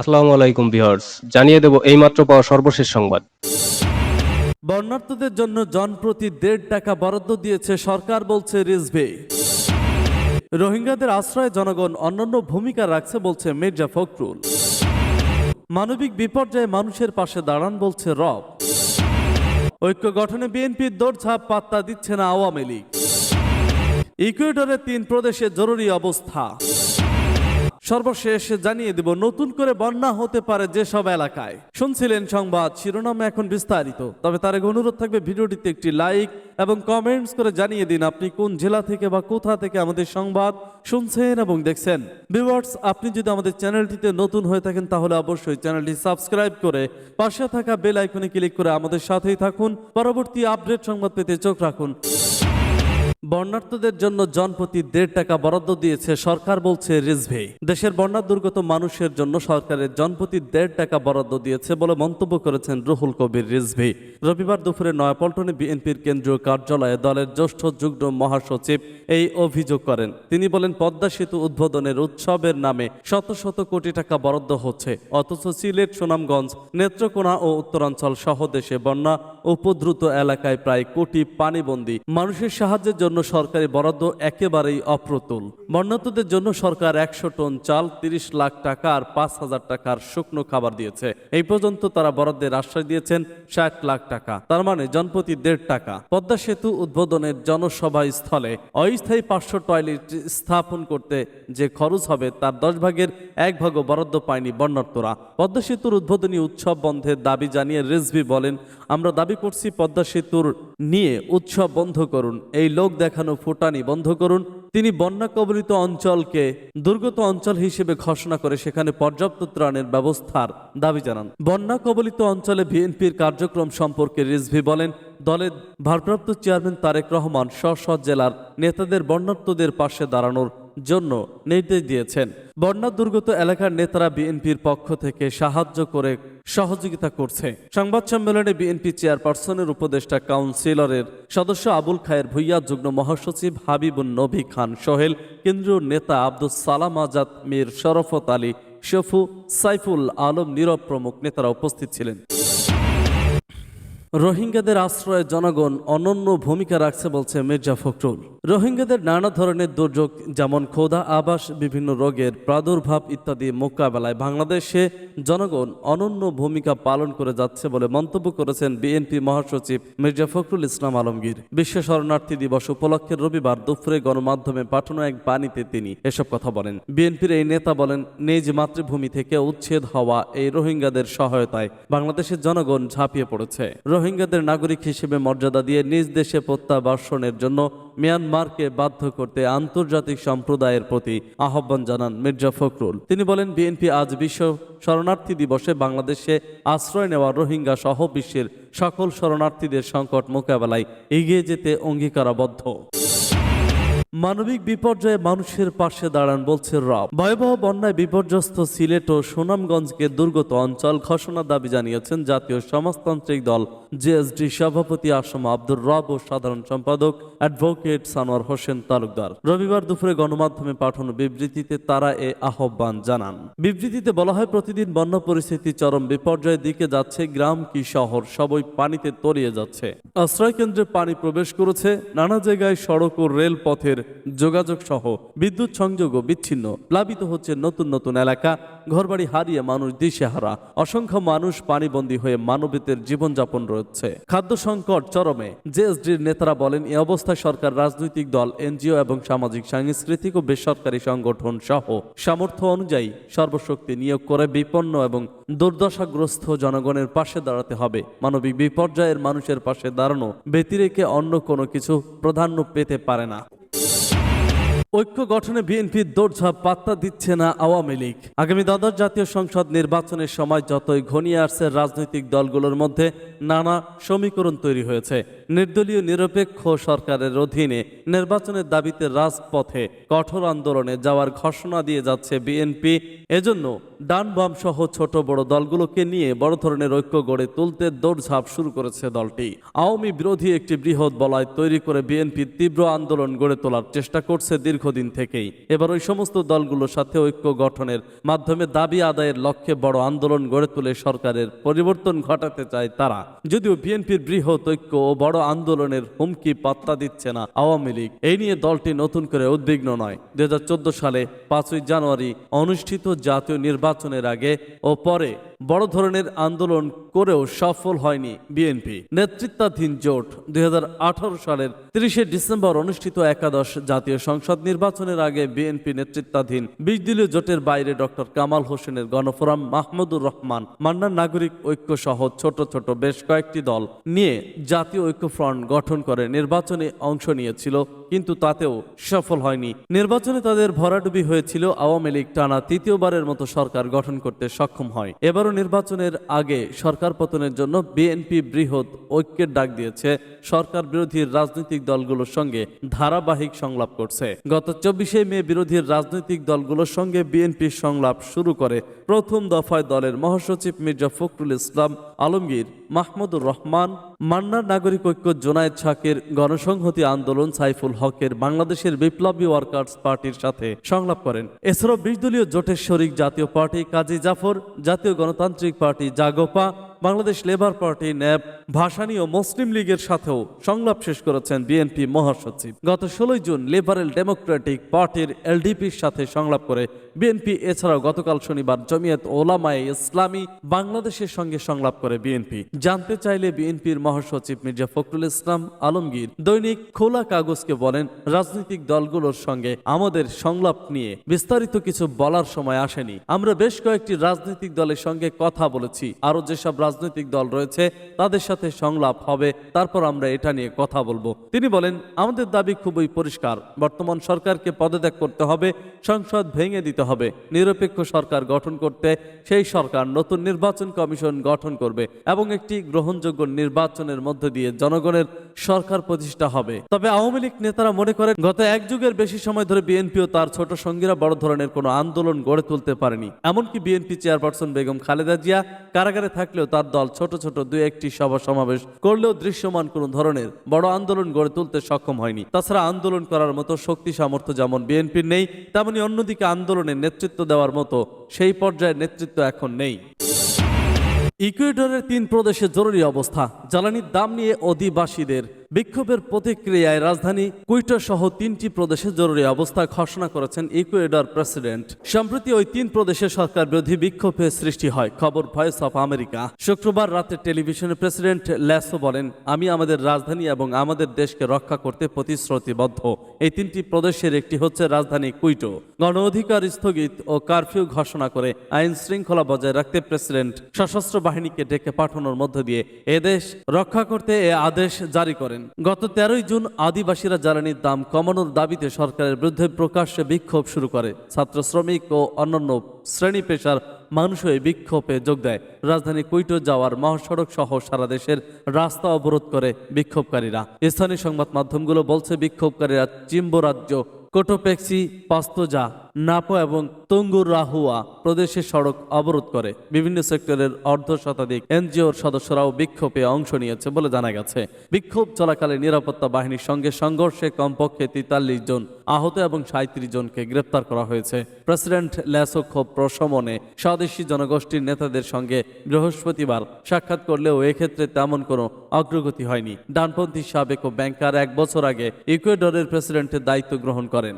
আসসালামু আলাইকুম ভিউয়ার্স, জানিয়ে দেব এইমাত্র পাওয়া সর্বশেষ সংবাদ। বর্ণার্থদের জন্য জনপ্রতি দেড় টাকা বরাদ্দ দিয়েছে সরকার, বলছে রিজভি। রোহিঙ্গাদের আশ্রয়ে জনগণ অন্যান্য ভূমিকা রাখছে, বলছে মির্জা ফখরুল। মানবিক বিপর্যয়ে মানুষের পাশে দাঁড়ান, বলছে রব। ঐক্য গঠনে বিএনপির দৌড়ঝাঁপ পাত্তা দিচ্ছে না আওয়ামী লীগ। ইকুয়েডরের তিন প্রদেশে জরুরি অবস্থা। সর্বশেষ জানিয়ে দেব, নতুন করে বন্যা হতে পারে যেসব এলাকায়। শুনছিলেন সংবাদ, শিরোনামে এখন বিস্তারিত। তবে তার অনুরোধ থাকবে ভিডিওটিতে একটি লাইক এবং কমেন্টস করে জানিয়ে দিন আপনি কোন জেলা থেকে বা কোথা থেকে আমাদের সংবাদ শুনছেন এবং দেখছেন। ভিউয়ার্স আপনি যদি আমাদের চ্যানেলটিতে নতুন হয়ে থাকেন, তাহলে অবশ্যই চ্যানেলটি সাবস্ক্রাইব করে পাশে থাকা বেল আইকনে ক্লিক করে আমাদের সাথেই থাকুন। পরবর্তী আপডেট সংবাদ পেতে চোখ রাখুন। বন্যার্থদের জন্য জনপ্রতি দেড় টাকা বরাদ্দ দিয়েছে সরকার বলছে রিজভি। দেশের বন্যা দুর্গত মানুষের জন্য সরকারের জনপ্রতি দেড় টাকা বরাদ্দ দিয়েছে বলে মন্তব্য করেছেন রুহুল কবির রিজভি। রবিবার দুপুরে নয়াপল্টনে বিএনপির কেন্দ্রীয় কার্যালয়ে দলের জ্যেষ্ঠ যুগ্ম মহাসচিব এই অভিযোগ করেন। তিনি বলেন, পদ্মা সেতু উদ্বোধনের উৎসবের নামে শত শত কোটি টাকা বরাদ্দ হচ্ছে। অথচ সিলেট, সুনামগঞ্জ, নেত্রকোনা ও উত্তরাঞ্চল সহ দেশে বন্যা উপদ্রুত এলাকায় প্রায় কোটি পানিবন্দী মানুষের সাহায্যের জন্য সরকারি বরাদ্দ একেবারেই অপ্রতুল। বন্যাতদের জন্য সরকার একশো টন চাল, তিরিশ লাখ টাকা আর পাঁচ হাজার টাকার শুকনো খাবার দিয়েছে। এই পর্যন্ত তারা বরাদ্দের আশ্বাস দিয়েছেন ষাট লাখ টাকা। তার মানে জনপ্রতি দেড় টাকা। পদ্মা সেতু উদ্বোধনের জনসভা স্থলে অস্থায়ী পাঁচশো টয়লেট স্থাপন করতে যে খরচ হবে, তার দশ ভাগের এক ভাগও বরাদ্দ পায়নি বন্যার্তরা পদ্মা সেতুর উদ্বোধনী উৎসব বন্ধের দাবি জানিয়ে রেজভি বলেন, আমরা দাবি করছি পদ্মা সেতুর নিয়ে উৎসব বন্ধ করুন। এই লোক দেখানো ফুটানি বন্ধ করুন। তিনি বন্যা কবলিত অঞ্চলকে দুর্গত অঞ্চল হিসেবে ঘোষণা করে সেখানে পর্যাপ্ত ত্রাণের ব্যবস্থার দাবি জানান। বন্যা কবলিত অঞ্চলে বিএনপির কার্যক্রম সম্পর্কে রিজভি বলেন, দলের ভারপ্রাপ্ত চেয়ারম্যান তারেক রহমান স্ব জেলার নেতাদের বন্যার্তদের পাশে দাঁড়ানোর জন্য নির্দেশ দিয়েছেন। বন্যা দুর্গত এলাকার নেতারা বিএনপির পক্ষ থেকে সাহায্য করে সহযোগিতা করছে। সংবাদ সম্মেলনে বিএনপি চেয়ারপারসনের উপদেষ্টা কাউন্সিলরের সদস্য আবুল খায়ের ভুইয়া, যুগ্ম মহাসচিব হাবিবুন নবী খান সোহেল, কেন্দ্রীয় নেতা আব্দুল সালাম আজাদ, মীর শরফত আলী, শফু সাইফুল আলম, নীরব প্রমুখ নেতারা উপস্থিত ছিলেন। রোহিঙ্গাদের আশ্রয়ে জনগণ অনন্য ভূমিকা রাখছে বলছে মির্জা ফখরুল। রোহিঙ্গাদের নানা ধরনের দুর্যোগ, যেমন খোদা আবাস, বিভিন্ন রোগের প্রাদুর্ভাব ইত্যাদি মোকাবেলায় বাংলাদেশে জনগণ অনন্য ভূমিকা পালন করে যাচ্ছে বলে মন্তব্য করেছেন বিএনপি মহাসচিব মির্জা ফখরুল ইসলাম আলমগীর। বিশ্ব শরণার্থী দিবস উপলক্ষে রবিবার দুপুরে গণমাধ্যমে পাঠানো এক বাণীতে তিনি এসব কথা বলেন। বিএনপির এই নেতা বলেন, নিজ মাতৃভূমি থেকে উচ্ছেদ হওয়া এই রোহিঙ্গাদের সহায়তায় বাংলাদেশের জনগণ ঝাঁপিয়ে পড়েছে। রোহিঙ্গাদের নাগরিক হিসেবে মর্যাদা দিয়ে নিজ দেশে প্রত্যাবাসনের জন্য মিয়ানমারকে বাধ্য করতে আন্তর্জাতিক সম্প্রদায়ের প্রতি আহ্বান জানান মির্জা ফখরুল। তিনি বলেন, বিএনপি আজ বিশ্ব শরণার্থী দিবসে বাংলাদেশে আশ্রয় নেওয়া রোহিঙ্গা সহ বিশ্বের সকল শরণার্থীদের সংকট মোকাবেলায় এগিয়ে যেতে অঙ্গীকারাবদ্ধ। মানবিক বিপর্যয়ে মানুষের পাশে দাঁড়ান বলছে রব। ভয়াবহ বন্যায় বিপর্যস্ত সিলেট ও সুনামগঞ্জকে দুর্গত অঞ্চল ঘোষণার দাবি জানিয়েছেন জাতীয় সমাজতান্ত্রিক দল জেএসডি সভাপতি আসম আব্দুর রব ও সাধারণ সম্পাদক অ্যাডভোকেট সানোয়ার হোসেন তালুকদার। রবিবার দুপুরে গণমাধ্যমে পাঠানো বিবৃতিতে তারা এ আহ্বান জানান। বিবৃতিতে বলা হয়, প্রতিদিন বন্যা পরিস্থিতি চরম বিপর্যয়ের দিকে যাচ্ছে, গ্রাম কি শহর সবই পানিতে তলিয়ে যাচ্ছে। আশ্রয় কেন্দ্রে পানি প্রবেশ করেছে, নানা জায়গায় সড়ক ও রেল পথের যোগাযোগ সহ বিদ্যুৎ সংযোগও বিচ্ছিন্ন প্লাবিত হচ্ছে নতুন নতুন এলাকা। ঘরবাড়ি হারিয়ে মানুষ দিশেহারা। অসংখ্য মানুষ পানিবন্দী হয়ে মানবীতের জীবনযাপন রয়েছে। খাদ্য সংকট চরমে। জেএসডির নেতারা বলেন এই অবস্থায় সরকার, রাজনৈতিক দল, এনজিও এবং সামাজিক, সাংস্কৃতিক ও বেসরকারি সংগঠন সহ সামর্থ্য অনুযায়ী সর্বশক্তি নিয়োগ করে বিপন্ন এবং দুর্দশাগ্রস্ত জনগণের পাশে দাঁড়াতে হবে। মানবিক বিপর্যয়ের মানুষের পাশে দাঁড়ানো ব্যতিরেকে অন্য কোনো কিছু প্রাধান্য পেতে পারে না। ঐক্য গঠনে বিএনপির দৌড়ঝাঁপ পাত্তা দিচ্ছে না আওয়ামী লীগ। আগামী দ্বাদশ জাতীয় সংসদ নির্বাচনের সময় যতই ঘনিয়ে আসছে রাজনৈতিক দলগুলোর মধ্যে নানা সমীকরণ তৈরি হয়েছে। নির্দলীয় নিরপেক্ষ সরকারের অধীনে নির্বাচনের দাবিতে রাজপথে কঠোর আন্দোলনে যাওয়ার ঘোষণা দিয়ে যাচ্ছে বিএনপি। এজন্য ডান বাম সহ ছোট বড় দলগুলোকে নিয়ে বড় ধরনের ঐক্য গড়ে তুলতে দৌড়ঝাঁপ শুরু করেছে দলটি। আওয়ামী বিরোধী একটি বৃহৎ বলয় তৈরি করে বিএনপি তীব্র আন্দোলন গড়ে তোলার চেষ্টা করছে দীর্ঘদিন থেকেই। এবার ওই সমস্ত দলগুলোর সাথে ঐক্য গঠনের মাধ্যমে দাবি আদায়ের লক্ষ্যে বড় আন্দোলন গড়ে তুলে সরকারের পরিবর্তন ঘটাতে চায় তারা। যদিও বিএনপির বৃহৎ ঐক্য ও বড় আন্দোলনের হুমকি পাত্তা দিচ্ছে না আওয়ামী লীগ। এই নিয়ে দলটি নতুন করে উদ্বিগ্ন নয়। দু সালে পাঁচই জানুয়ারি অনুষ্ঠিত জাতীয় নির্বাচনের আগে ও পরে বড় ধরনের আন্দোলন করেও সফল হয়নি বিএনপি। নেতৃত্বাধীন জোট দুই সালের তিরিশে ডিসেম্বর অনুষ্ঠিত একাদশ জাতীয় সংসদ নির্বাচনের আগে বিএনপি নেতৃত্বাধীন বিশ দলীয় জোটের বাইরে ডক্টর কামাল হোসেনের গণফোরাম মাহমুদুর রহমান মান্নার নাগরিক ঐক্য সহ ছোট ছোট বেশ কয়েকটি দল নিয়ে জাতীয় ঐক্য ফ্রন্ট গঠন করে নির্বাচনে অংশ নিয়েছিল, কিন্তু তাতেও সফল হয়নি। নির্বাচনে তাদের ভরাডুবি হয়েছিল, আওয়ামী লীগ টানা তৃতীয়বারের মতো সরকার গঠন করতে সক্ষম হয়। এবারও নির্বাচনের আগে সরকার পতনের জন্য বিএনপি বৃহৎ ঐক্যের ডাক দিয়েছে। সরকার বিরোধী রাজনৈতিক দলগুলোর সঙ্গে ধারাবাহিক সংলাপ করছে। গত চব্বিশে মে বিরোধী রাজনৈতিক দলগুলোর সঙ্গে বিএনপি সংলাপ শুরু করে প্রথম দফায় দলের মহাসচিব মির্জা ফখরুল ইসলাম আলমগীর, মাহমুদুর রহমান, মান্নার নাগরিক ঐক্য জোনায়েদ শাকের গণসংহতি আন্দোলন সাইফুল হকের বাংলাদেশের বিপ্লবী ওয়ার্কার্স পার্টির সাথে সংলাপ করেন। এছাড়াও বিশ দলীয় জোটের শরিক জাতীয় party Kazi Zafar, Jatiya Ganatantrik Party Jagopa, Bangladesh Labour Party NAP Bhashani ও মুসলিম লীগের সাথেও সংলাপ শেষ করেছেন বিএনপি মহাসচিব। গত ষোলোই জুন লিবারেল ডেমোক্রেটিক পার্টির এলডিপির সাথে সংলাপ করে বিএনপি, এছাড়াও গতকাল শনিবার জমিয়ত ওলামায়ে ইসলামী বাংলাদেশের সঙ্গে সংলাপ করে বিএনপি। জানতে চাইলে বিএনপির মহাসচিব মির্জা ফখরুল ইসলাম আলমগীর দৈনিক খোলা কাগজকে বলেন, রাজনৈতিক দলগুলোর সঙ্গে আমাদের সংলাপ নিয়ে বিস্তারিত কিছু বলার সময় আসেনি। আমরা বেশ কয়েকটি রাজনৈতিক দলের সঙ্গে কথা বলেছি। আরও যেসব রাজনৈতিক দল রয়েছে, তাদের সাথে সংলাপ হবে, তারপর আমরা এটা নিয়ে কথা বলব। তিনি বলেন, আমাদের দাবি খুবই পরিষ্কার। বর্তমান সরকারকে পদত্যাগ করতে হবে, সংসদ ভেঙে দিতে হবে। নিরপেক্ষ সরকার গঠন করতে সেই সরকার নতুন নির্বাচন কমিশন গঠন করবে এবং একটি গ্রহণযোগ্য নির্বাচনের মধ্য দিয়ে জনগণের সরকার প্রতিষ্ঠা হবে। তবে আওয়ামী লীগ নেতারা মনে করেন, গত এক যুগের বেশি সময় ধরে বিএনপি ও তার ছোট সঙ্গীরা বড় ধরনের কোনো আন্দোলন গড়ে তুলতে পারেনি। এমনকি বিএনপি চেয়ারপারসন বেগম খালেদা জিয়া কারাগারে থাকলেও তার দল ছোট ছোট দুই একটি সভা সমাবেশ করলেও দৃশ্যমান কোনো ধরনের বড় আন্দোলন গড়ে তুলতে সক্ষম হয়নি। তাছাড়া আন্দোলন করার মতো শক্তি সামর্থ্য যেমন বিএনপির নেই, তেমনি অন্যদিকে আন্দোলনের নেতৃত্ব দেওয়ার মতো সেই পর্যায়ের নেতৃত্ব এখন নেই। ইকুয়েডরের তিন প্রদেশে জরুরি অবস্থা, জ্বালানির দাম নিয়ে অধিবাসীদের বিক্ষোভের প্রতিক্রিয়ায় রাজধানী কুইটো সহ তিনটি প্রদেশে জরুরি অবস্থা ঘোষণা করেছেন ইকুয়েডর প্রেসিডেন্ট। সম্প্রতি ওই তিন প্রদেশে সরকার বিরোধী বিক্ষোভের সৃষ্টি হয়, খবর ভয়েস অফ আমেরিকা। শুক্রবার রাতে টেলিভিশনে প্রেসিডেন্ট ল্যাসো বলেন, আমি আমাদের রাজধানী এবং আমাদের দেশকে রক্ষা করতে প্রতিশ্রুতিবদ্ধ। এই তিনটি প্রদেশের একটি হচ্ছে রাজধানী কুইটো। গণ অধিকার স্থগিত ও কারফিউ ঘোষণা করে আইন শৃঙ্খলা বজায় রাখতে প্রেসিডেন্ট সশস্ত্র বাহিনীকে ডেকে পাঠানোর মধ্য দিয়ে এদেশ রক্ষা করতে এ আদেশ জারি করেন। গত তেরোই জুন আদিবাসীরা জ্বালানির দাম কমানোর দাবিতে সরকারের বিরুদ্ধে প্রকাশ্যে বিক্ষোভ শুরু করে। ছাত্র শ্রমিক ও অন্যান্য শ্রেণি পেশার মানুষও এই বিক্ষোভে যোগ দেয়। রাজধানী কুইটো যাওয়ার মহাসড়ক সহ সারা দেশের রাস্তা অবরোধ করে বিক্ষোভকারীরা। স্থানীয় সংবাদ মাধ্যমগুলো বলছে, বিক্ষোভকারীরা চিম্বো রাজ্য কোটোপেক্সি, পাস্তোজা নাপো এবং তুঙ্গুর রাহুয়া প্রদেশের সড়ক অবরোধ করে। বিভিন্ন সেক্টরের অর্ধ শতাধিক এনজিওর সদস্যরাও বিক্ষোভে অংশ নিয়েছে বলে জানা গেছে। বিক্ষোভ চলাকালে নিরাপত্তা বাহিনীর সঙ্গে সংঘর্ষে কমপক্ষে তেতাল্লিশ জন আহত এবং সাঁত্রিশ জনকে গ্রেপ্তার করা হয়েছে। প্রেসিডেন্ট ল্যাসো ক্ষোভ প্রশমনে স্বদেশী জনগোষ্ঠীর নেতাদের সঙ্গে বৃহস্পতিবার সাক্ষাৎ করলেও এক্ষেত্রে তেমন কোনো অগ্রগতি হয়নি। ডানপন্থী সাবেক ও ব্যাংকার এক বছর আগে ইকুয়েডরের প্রেসিডেন্টের দায়িত্ব গ্রহণ করেন।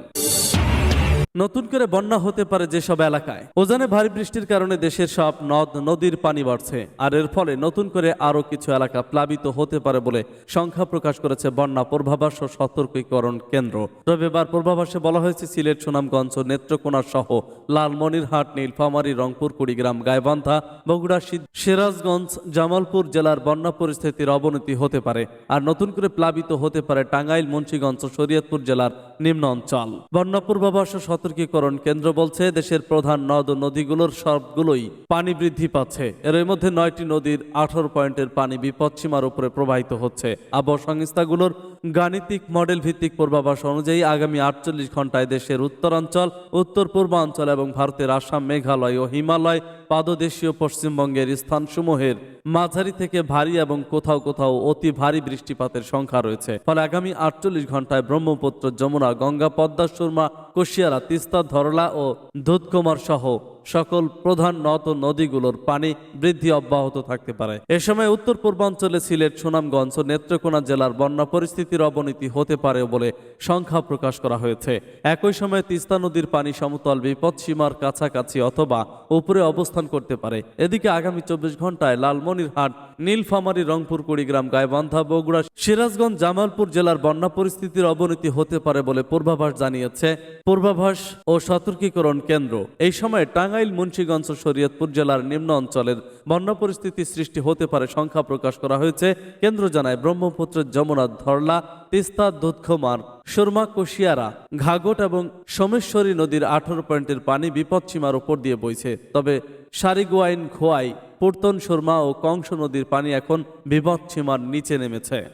নতুন করে বন্যা হতে পারে যেসব এলাকায়। ওজানে ভারী বৃষ্টির কারণে দেশের সব নদ, নদীর পানি বাড়ছে। আর এর ফলে নতুন করে আরও কিছু এলাকা প্লাবিত হতে পারে বলে সংখ্যা প্রকাশ করেছে বন্যা পূর্বাভাস ও সতর্কীকরণ কেন্দ্র। রবিবার পূর্বাভাসে বলা হয়েছে, সিলেট, সুনামগঞ্জ নেত্রকোনা সহ লালমনিরহাট, নীলফামারী, রংপুর, কুড়িগ্রাম, গাইবান্ধা, বগুড়া সিরাজগঞ্জ, জামালপুর জেলার বন্যা পরিস্থিতির অবনতি হতে পারে। আর নতুন করে প্লাবিত হতে পারে টাঙ্গাইল, মুন্সিগঞ্জ ও শরীয়তপুর জেলার নিম্ন অঞ্চল। বন্যা পূর্বাভাস ও সতর্কীকরণ কেন্দ্র বলছে, দেশের প্রধান নদ নদীগুলোর সবগুলোই পানি বৃদ্ধি পাচ্ছে। এর মধ্যে নয়টি নদীর আঠারো পয়েন্টের পানি বিপদসীমার উপরে প্রবাহিত হচ্ছে। আবহাওয়া সংস্থাগুলোর গাণিতিক মডেল ভিত্তিক পূর্বাভাস অনুযায়ী আগামী আটচল্লিশ ঘন্টায় দেশের উত্তরাঞ্চল, উত্তর পূর্বাঞ্চল এবং ভারতের আসাম, মেঘালয় ও হিমালয় পাদদেশীয় পশ্চিমবঙ্গের স্থানসমূহের মাঝারি থেকে ভারী এবং কোথাও কোথাও অতি ভারী বৃষ্টিপাতের সংখ্যা রয়েছে। ফলে আগামী আটচল্লিশ ঘন্টায় ব্রহ্মপুত্র, যমুনা, গঙ্গা, পদ্মা, সুরমা, কুশিয়ারা, তিস্তা, ধরলা ও দুধকুমার সহ সকল প্রধান ও নদীগুলোর পানি বৃদ্ধি অব্যাহত থাকতে পারে। এ সময় উত্তর পূর্বাঞ্চলে সিলেট, সুনামগঞ্জ ও নেত্রকোনা জেলার বন্যা পরিস্থিতির অবনতি হতে পারে বলে সংখ্যা প্রকাশ করা হয়েছে। একই সময় তিস্তা নদীর পানি সমতল বিপদসীমার কাছাকাছি অথবা উপরে অবস্থান করতে পারে। এদিকে আগামী চব্বিশ ঘন্টায় লালমনিরহাট, নীলফামারী, রংপুর, কুড়িগ্রাম, গাইবান্ধা, বগুড়া, সিরাজগঞ্জ, জামালপুর জেলার বন্যা পরিস্থিতির অবনতি হতে পারে বলে পূর্বাভাস জানিয়েছে পূর্বাভাস ও সতর্কীকরণ কেন্দ্র। এই সময় টাঙ্গাইল মুন্সীগঞ্জ ও শরীয়তপুর জেলার নিম্ন অঞ্চলের বন্যা পরিস্থিতি সৃষ্টি হতে পারে সংখ্যা প্রকাশ করা হয়েছে। কেন্দ্র জানায়, ব্রহ্মপুত্র, যমুনা, ধরলা, তিস্তা, দুধখমার, সুরমা, কুশিয়ারা ঘাগট এবং সোমেশ্বরী নদীর আঠারো পয়েন্টের পানি বিপদসীমার উপর দিয়ে বইছে। তবে সারিগুয়াইন, খোয়াই, পুর্তন সুরমা ও কংস নদীর পানি এখন বিপদসীমার নিচে নেমেছে।